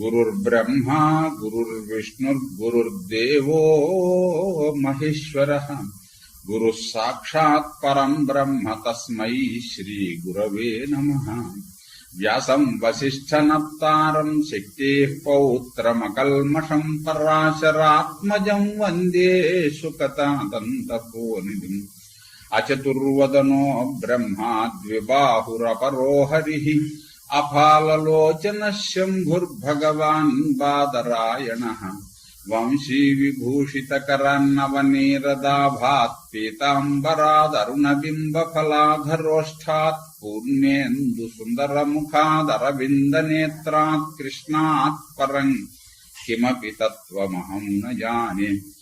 गुरुर्ब्रह्मा गुरुर्विष्णुर्गुरुर्देवो महेश्वर। गुरु साक्षात् परम ब्रह्म तस्मै श्रीगुरवे नमः। नारम शक्ति पौत्र मकलमशं पराशरात्मज वंदे सुकतादन्तपोनिधिम्। अचतुर्वदनो ब्रह्मा द्विबाहुरपरो हरि। अफालोचन शंभुर्भगवान् बादरायणः वंशी सुंदर पीताम्बरादरुणबिम्बफलाधरोष्ठात् नेत्रात् कृष्णात् परं किमपि तत्त्वमहं न जाने।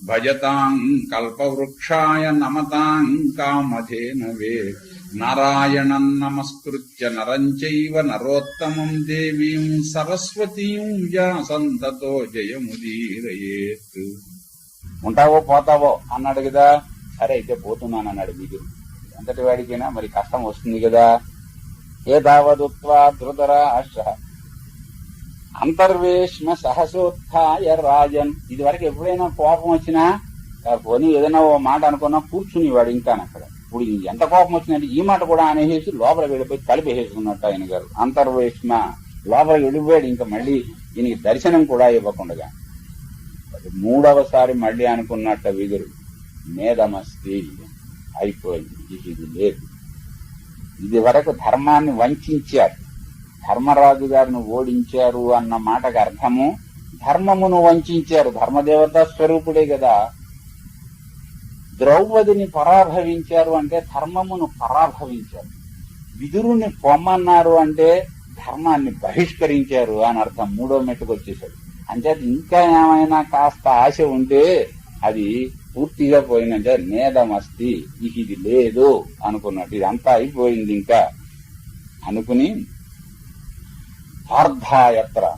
భజతాం కల్పవృక్షాయ నమతాం కామధేనవే నారాయణం నమస్కృత్య నరం చైవ నరోత్తమం దేవీం సరస్వతీం వ్యాసంతతో జయముదీరయేత్ ఉంటావో పోతావో అన్నాడు కదా సరే అయితే పోతున్నాను అన్నాడు మీకు అంతటి వాడికైనా మరి కష్టం వస్తుంది కదా? ఏ తావదుత్వా ధృతరాష్ట్ర? అంతర్వేష్మ సహసోత్య రాజన్. ఇది వరకు ఎప్పుడైనా కోపం వచ్చినా పోనీ ఏదైనా ఓ మాట అనుకున్నా కూర్చునేవాడు ఇంకా అక్కడ. ఇప్పుడు ఎంత కోపం వచ్చిందంటే ఈ మాట కూడా అనేసి లోపల వెళ్ళిపోయి కలిపేసేసుకున్నట్టు ఆయన గారు. అంతర్వేష్మ లోపల వెళ్ళిపోయాడు ఇంకా మళ్ళీ ఈయనకి దర్శనం కూడా ఇవ్వకుండా మూడవసారి మళ్ళీ అనుకున్నట్ట విదురు మేధమస్తి అయిపోయింది. ఇది లేదు. ఇది వరకు ధర్మాన్ని వంచారు. ధర్మరాజు గారిని ఓడించారు అన్న మాటకు అర్థము ధర్మమును వంచారు. ధర్మదేవత స్వరూపుడే కదా. ద్రౌపదిని పరాభవించారు అంటే ధర్మమును పరాభవించారు. విదురుని పొమ్మన్నారు అంటే ధర్మాన్ని బహిష్కరించారు అని అర్థం మూడో మెట్టుకు వచ్చేసాడు. అంటే ఇంకా ఏమైనా కాస్త ఆశ ఉంటే అది పూర్తిగా పోయిందంటే నేదమస్తి ఇది లేదు అనుకున్నట్టు ఇదంతా అయిపోయింది ఇంకా అనుకుని పార్థాయత్ర.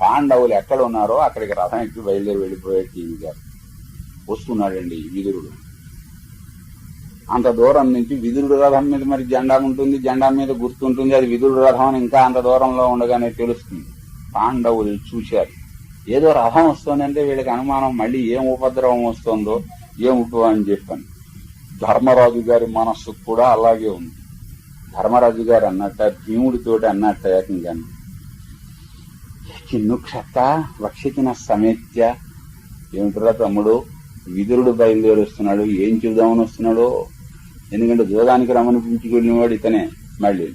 పాండవులు ఎక్కడ ఉన్నారో అక్కడికి రథం ఎక్కి బయలుదేరి వెళ్ళిపోయాడు టీవీ గారు. వస్తున్నాడండి విదురుడు. అంత దూరం నుంచి విదురుడు రథం మీద మరి జెండా ఉంటుంది జెండా మీద గుర్తుంటుంది అది విదురుడు రథం అని ఇంకా అంత దూరంలో ఉండగానే తెలుస్తుంది. పాండవులు చూశారు. ఏదో రథం వస్తుందంటే వీళ్ళకి అనుమానం మళ్ళీ ఏం ఉపద్రవం వస్తుందో ఏం అని చెప్పాను. ధర్మరాజు గారి మనస్సు కూడా అలాగే ఉంది. ధర్మరాజు గారు అన్నట్ట భీముడితోటి అన్నట్ట ఏకంగా చిన్నుక్షత వక్షితిన సమేత్య. ఏమిట్రా తమ్ముడు? విదురుడు బయలుదేరి వస్తున్నాడు ఏం చూద్దామని వస్తున్నాడో? ఎందుకంటే జోదానికి రమ్మని పిలుచుకెళ్ళినవాడు ఇతనే మళ్ళీ.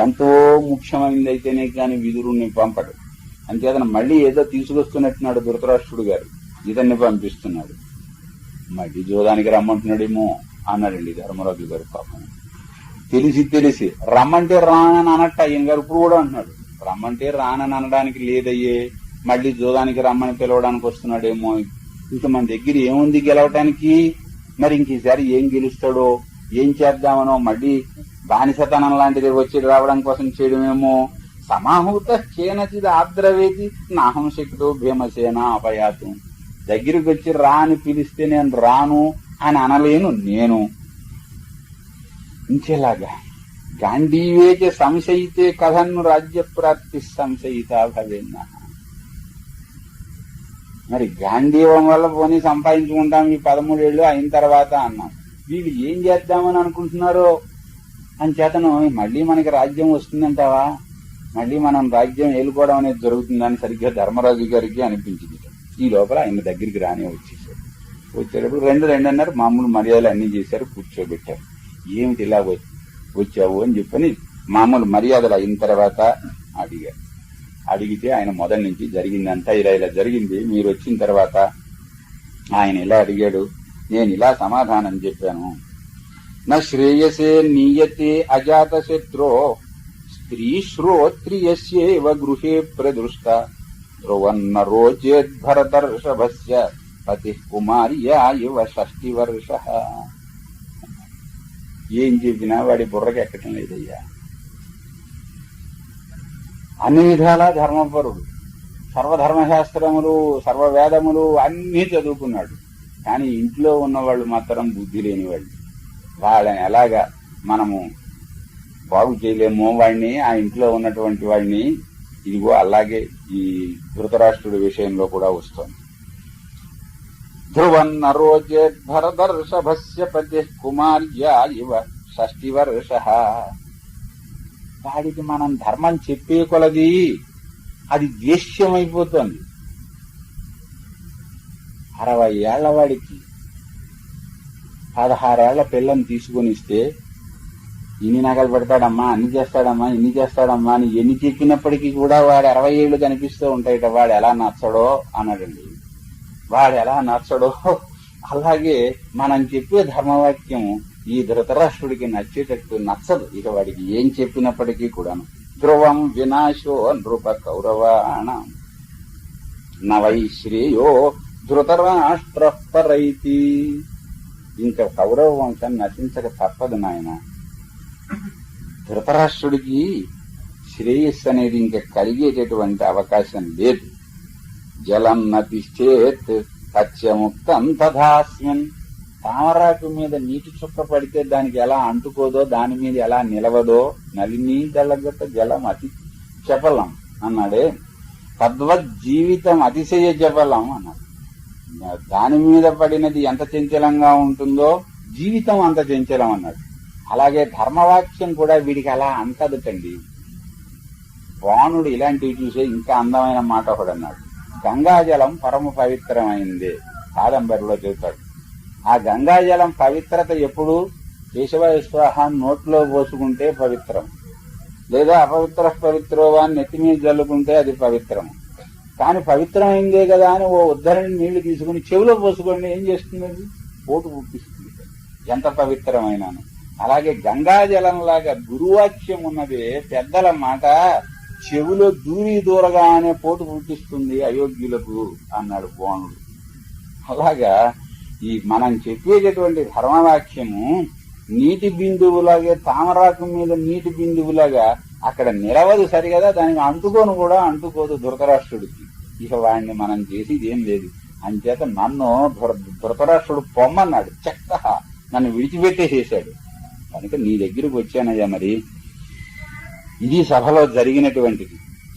ఎంతో ముఖ్యమైనది అయితేనే కానీ విదురుణ్ణి పంపడు. అంతేతను మళ్ళీ ఏదో తీసుకొస్తున్నట్టున్నాడు ధృతరాష్ట్రుడు గారు. ఇతన్ని పంపిస్తున్నాడు. మళ్ళీ జోదానికి రమ్మంటున్నాడేమో అన్నాడండి ధర్మరాజు గారు పాపం. తెలిసి తెలిసి రమ్మంటే రానని అనట్ట ఈయన గారు ఇప్పుడు కూడా అంటున్నాడు. రమ్మంటే రానని అనడానికి లేదయ్యే. మళ్ళీ జోదానికి రమ్మని పిలవడానికి వస్తున్నాడేమో. ఇంక మన దగ్గర ఏముంది గెలవటానికి? మరి ఇంక ఈసారి ఏం గెలుస్తాడో ఏం చేద్దామనో మళ్ళీ బానిసతనం లాంటిది వచ్చి రావడం కోసం చేయడమేమో. సమాహూత చేనచిది ఆద్రవేది నాహం శక్తితో భీమసేన అపయాతం. దగ్గరికి వచ్చి రా అని పిలిస్తే నేను రాను అని అనలేను నేను. ఇంకేలాగా గాంధీవేచ సంశయితే కథన్ను రాజ్యప్రాప్తి సంశయిత భవేన్న మరి గాంధీవం వల్ల పోనీ సంపాదించుకుంటాం ఈ పదమూడేళ్ళు అయిన తర్వాత అన్నాం వీళ్ళు ఏం చేద్దామని అనుకుంటున్నారో అని చేతను మళ్ళీ మనకి రాజ్యం వస్తుందంటావా మళ్ళీ మనం రాజ్యం ఏలుకోవడం అనేది జరుగుతుందని సరిగ్గా ధర్మరాజు గారికి అనిపించింది ఈ లోపల ఆయన దగ్గరికి రానే వచ్చేసారు వచ్చేటప్పుడు రెండు రెండు అన్నారు మామూలు మర్యాదలు అన్ని చేశారు కూర్చోబెట్టారు ఏమిటి ఇలా వచ్చి వచ్చావు అని చెప్పని మామూలు మర్యాదలు అయిన తర్వాత అడిగారు అడిగితే ఆయన మొదటి నుంచి జరిగిందంతా ఇలా ఇలా జరిగింది మీరు వచ్చిన తర్వాత ఆయన ఇలా అడిగాడు నేను ఇలా సమాధానం చెప్పాను. నా శ్రేయసే నీయతే అజాత శత్రో స్త్రీ శ్రోత్రియస్యేవ గృహే ప్రదృష్ట. ధ్రువన్న రోచేద్భరతర్షభస్య పతి కుమార్యా ఇవ షష్టి వర్ష ఏం చెప్పినా వాడి బుర్రకి ఎక్కటం లేదయ్యా. అన్ని విధాలా ధర్మపరుడు. సర్వధర్మశాస్త్రములు సర్వవేదములు అన్నీ చదువుకున్నాడు. కానీ ఇంట్లో ఉన్నవాళ్ళు మాత్రం బుద్ధి లేని వాళ్ళు వాళ్ళని ఎలాగా మనము బాగు చేయలేమో వాడిని ఆ ఇంట్లో ఉన్నటువంటి వాడిని ఇదిగో అలాగే ఈ ధృతరాష్ట్రుడి విషయంలో కూడా వస్తోంది. ధ్రువన్న రోజేద్భరదర్షభస్య పతి కుమార్యా ఇవ షష్టి వర్ష వాడికి మనం ధర్మం చెప్పే కొలది అది ద్వేష్యమైపోతుంది. అరవై ఏళ్ళ వాడికి పదహారేళ్ళ పిల్లని తీసుకుని ఇస్తే ఇన్ని నగలు పెడతాడమ్మా అన్ని చేస్తాడమ్మా ఇన్ని చేస్తాడమ్మా అని ఎన్ని చెప్పినప్పటికీ కూడా వాడు అరవై ఏళ్ళు కనిపిస్తూ ఉంటాయిట వాడు ఎలా నచ్చడో అన్నాడండి. వాడు ఎలా నచ్చడో. అలాగే మనం చెప్పే ధర్మవాక్యం ఈ ధృతరాష్ట్రుడికి నచ్చేటట్టు నచ్చదు. ఇక వాడికి ఏం చెప్పినప్పటికీ కూడాను. ధ్రువం వినాశో నృప కౌరవాణ. నవై శ్రేయో ధృతరాష్ట్ర పరైతి ఇంకా కౌరవ వంశం నశించక తప్పదు నాయన. ధృతరాష్ట్రుడికి శ్రేయస్సు అనేది ఇంకా కలిగేటటువంటి అవకాశం లేదు. జలం నతిష్టేత్ సత్యముక్తం తథాస్మిన్. తామరాకు మీద నీటి చుక్క పడితే దానికి ఎలా అంటుకోదో దాని మీద ఎలా నిలవదో నలిని దళగత జలం అతి చపలం అన్నాడే. తద్వత్ జీవితం అతిశయ చపలం అన్నాడు. దాని మీద పడినది ఎంత చంచలంగా ఉంటుందో జీవితం అంత చంచలం అన్నాడు. అలాగే ధర్మవాక్యం కూడా వీడికి అలా అంటదుటండి. బాణుడు ఇలాంటివి చూసే ఇంకా అందమైన మాట ఒకడు అన్నాడు. గంగాజలం పరమ పవిత్రమైంది. కాదంబరిలో చెబుతాడు ఆ గంగాజలం పవిత్రత ఎప్పుడు కేశవ నోట్లో పోసుకుంటే పవిత్రం. లేదా అపవిత్ర పవిత్రోవాన్ని నెత్తి మీద జల్లుకుంటే అది పవిత్రం. కానీ పవిత్రమైందే కదా అని ఓ ఉద్ధరణి నీళ్ళు తీసుకుని చెవిలో పోసుకోండి ఏం చేస్తుంది అది పోటు పుట్టిస్తుంది. ఎంత పవిత్రమైనాను. అలాగే గంగాజలంలాగా గురువాక్యం ఉన్నదే పెద్దల మాట. చెవిలో దూరి దూరగానే పోటు పుట్టిస్తుంది అయోగ్యులకు అన్నాడు బోనుడు. అలాగా ఈ మనం చెప్పేటటువంటి ధర్మవాక్యము నీటి బిందువులాగే తామరాకు మీద నీటి బిందువులాగా అక్కడ నిలవదు సరిగదా దానికి అంటుకోను కూడా అంటుకోదు ధృతరాష్ట్రుడికి. ఇక వాడిని మనం చేసేది ఏం లేదు. అంచేత నన్ను ధృతరాష్ట్రుడు పొమ్మన్నాడు. చెక్క నన్ను విడిచిపెట్టేసేసాడు కనుక నీ దగ్గరకు వచ్చానయ్యా మరి. ఇది సభలో జరిగినటువంటిది.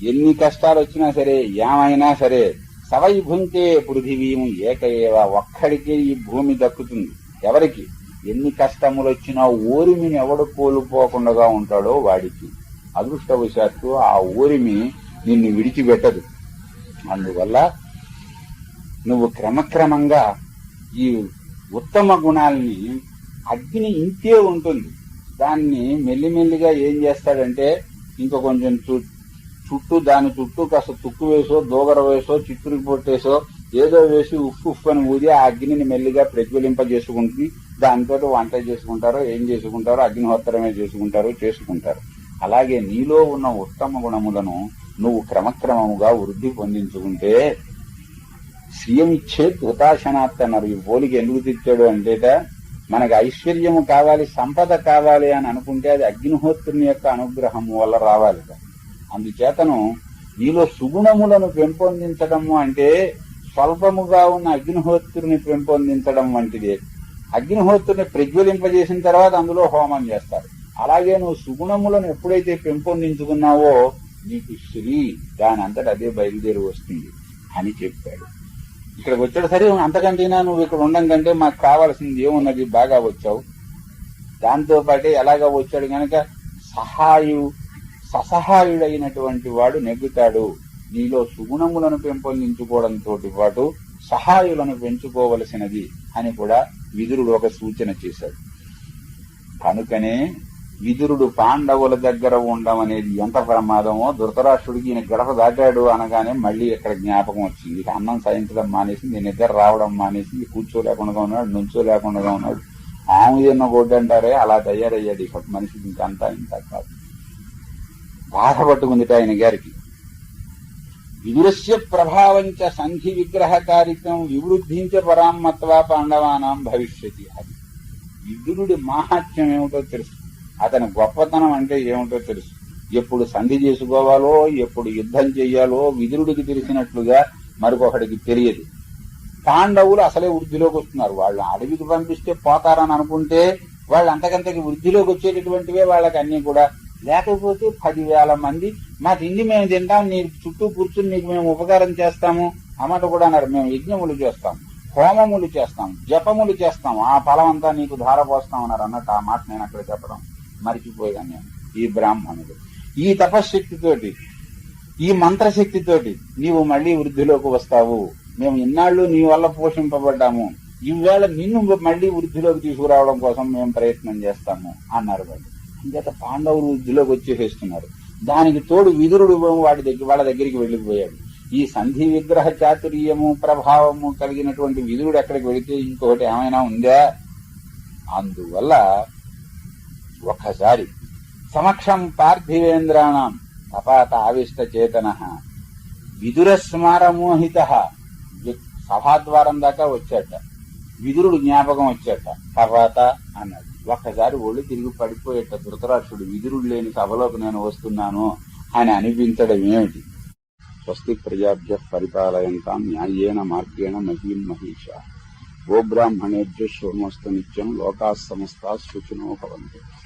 ఎన్ని కష్టాలు వచ్చినా సరే ఏమైనా సరే సవై భుంతే పృథివీము ఏకయేవ ఒక్కడికే ఈ భూమి దక్కుతుంది. ఎవరికి? ఎన్ని కష్టములు వచ్చినా ఊరిమిని ఎవడు కోల్పోకుండా ఉంటాడో వాడికి. అదృష్టవశాత్తు ఆ ఊరిమి నిన్ను విడిచిపెట్టదు. అందువల్ల నువ్వు క్రమక్రమంగా ఈ ఉత్తమ గుణాల్ని అగ్ని ఇంతే ఉంటుంది. దాన్ని మెల్లిమెల్లిగా ఏం చేస్తాడంటే ఇంకా కొంచెం చు- చుట్టూ దాని చుట్టూ కాస్త తుక్కు వేసో దోగర వేసో చిట్టురికి పొట్టేసో ఏదో వేసి ఉప్పు ఉప్పు అని ఊది ఆ అగ్నిని మెల్లిగా ప్రజ్వలింపజేసుకుంటుంది దానితో వంట చేసుకుంటారో ఏం చేసుకుంటారో అగ్నిహోత్రమే చేసుకుంటారో చేసుకుంటారు. అలాగే నీలో ఉన్న ఉత్తమ గుణములను నువ్వు క్రమక్రమముగా వృద్ధి పొందించుకుంటే సీఎం ఇచ్చే హుతాశనాత్ అన్నారు ఈ పోలికి ఎందుకు తెచ్చాడు అంటేట మనకి ఐశ్వర్యము కావాలి సంపద కావాలి అని అనుకుంటే అది అగ్నిహోత్రుని యొక్క అనుగ్రహము వల్ల రావాలి అందుచేతను నీలో సుగుణములను పెంపొందించడము అంటే స్వల్పముగా ఉన్న అగ్నిహోత్రుని పెంపొందించడం వంటిదే. అగ్నిహోత్రుని ప్రజ్వలింపజేసిన తర్వాత అందులో హోమం చేస్తారు. అలాగే నువ్వు సుగుణములను ఎప్పుడైతే పెంపొందించుకున్నావో నీకు శ్రీ దాని అంతటా అదే బయలుదేరి వస్తుంది అని చెప్పాడు. ఇక్కడ వచ్చాడు. సరే అంతకంటేనా నువ్వు ఇక్కడ ఉండడం కంటే మాకు కావాల్సింది ఏమున్నది? బాగా వచ్చావు. దాంతో పాటే ఎలాగా వచ్చాడు గనక సహాయు ససహాయుడైనటువంటి వాడు నెగ్గుతాడు. నీలో సుగుణములను పెంపొందించుకోవడంతో పాటు సహాయులను పెంచుకోవలసినది అని కూడా విదురుడు ఒక సూచన చేశాడు. కనుకనే విదురుడు పాండవుల దగ్గర ఉండడం అనేది ఎంత ప్రమాదమో ధృతరాష్ట్రుడికి ఈయన గడప దాటాడు అనగానే మళ్ళీ ఇక్కడ జ్ఞాపకం వచ్చింది. అన్నం సాయించడం మానేసింది నిద్ర రావడం మానేసింది కూర్చోలేకుండా ఉన్నాడు నుంచోలేకుండా ఉన్నాడు. ఆమె తిన్న అలా తయారయ్యాడు ఇక మనిషికి ఇంకంతా ఇంత కాదు. బాధ పట్టుకుంది ఆయన గారికి. విదురస్య ప్రభావంచ సంధి విగ్రహ కార్యక్రమం వివృద్ధించ పరామత్వ పాండవానాం భవిష్యతి అది. విదురుడి మాహాత్మ్యం ఏమిటో తెలుసు అతని గొప్పతనం అంటే ఏమిటో తెలుసు. ఎప్పుడు సంధి చేసుకోవాలో ఎప్పుడు యుద్ధం చెయ్యాలో విదురుడికి తెలిసినట్లుగా మరొకడికి తెలియదు. పాండవులు అసలే వృద్ధిలోకి వస్తున్నారు. వాళ్ళు అడవికి పంపిస్తే పోతారని అనుకుంటే వాళ్ళు అంతకంతకి వృద్ధిలోకి వచ్చేటటువంటివే వాళ్ళకి అన్ని కూడా. లేకపోతే పదివేల మంది మా తిండి మేము తింటాం నీ చుట్టూ కూర్చుని నీకు మేము ఉపకారం చేస్తాము అన్నమాట కూడా అన్నారు. మేము యజ్ఞములు చేస్తాం హోమములు చేస్తాం జపములు చేస్తాం ఆ ఫలం అంతా నీకు ధారపోస్తాం అన్నారు. అన్నట్టు ఆ మాట నేను అక్కడ చెప్పడం. మరిచిపోయాను నేను ఈ బ్రాహ్మణుడు. ఈ తపశ్శక్తితోటి ఈ మంత్రశక్తితోటి నీవు మళ్ళీ వృద్ధిలోకి వస్తావు. మేము ఇన్నాళ్ళు నీ వల్ల పోషింపబడ్డాము. ఈవేళ నిన్ను మళ్ళీ వృద్ధిలోకి తీసుకురావడం కోసం మేము ప్రయత్నం చేస్తాము అన్నారు వాళ్ళు అంచేత పాండవులు వృద్ధిలోకి వచ్చేసేస్తున్నారు. దానికి తోడు విదురుడు వాడి దగ్గర వాళ్ళ దగ్గరికి వెళ్ళిపోయాడు. ఈ సంధి విగ్రహ చాతుర్యము ప్రభావము కలిగినటువంటి విదురుడు ఎక్కడికి వెళితే ఇంకొకటి ఏమైనా ఉందా? అందువల్ల ఒక్కసారి సమక్షం పార్థివేంద్రాణం తపాత ఆవిష్ట చేతన. విదుర స్మారమోహిత సభాద్వారం దాకా వచ్చాట. విదురుడు జ్ఞాపకం వచ్చాట. తర్వాత అన్నాడు ఒక్కసారి ఒళ్ళు తిరిగి పడిపోయేట. ధృతరాష్ట్రుడు విదురుడు లేని సభలోకి నేను వస్తున్నాను అని అనిపించడం ఏమిటి? స్వస్తి ప్రజాభ్య పరిపాలయంతాం న్యాయేన మార్గేణ మహీం మహిష. గోబ్రాహ్మణేభ్య శోమస్తు నిత్యం లోకా సమస్త శుచినో భవంతు.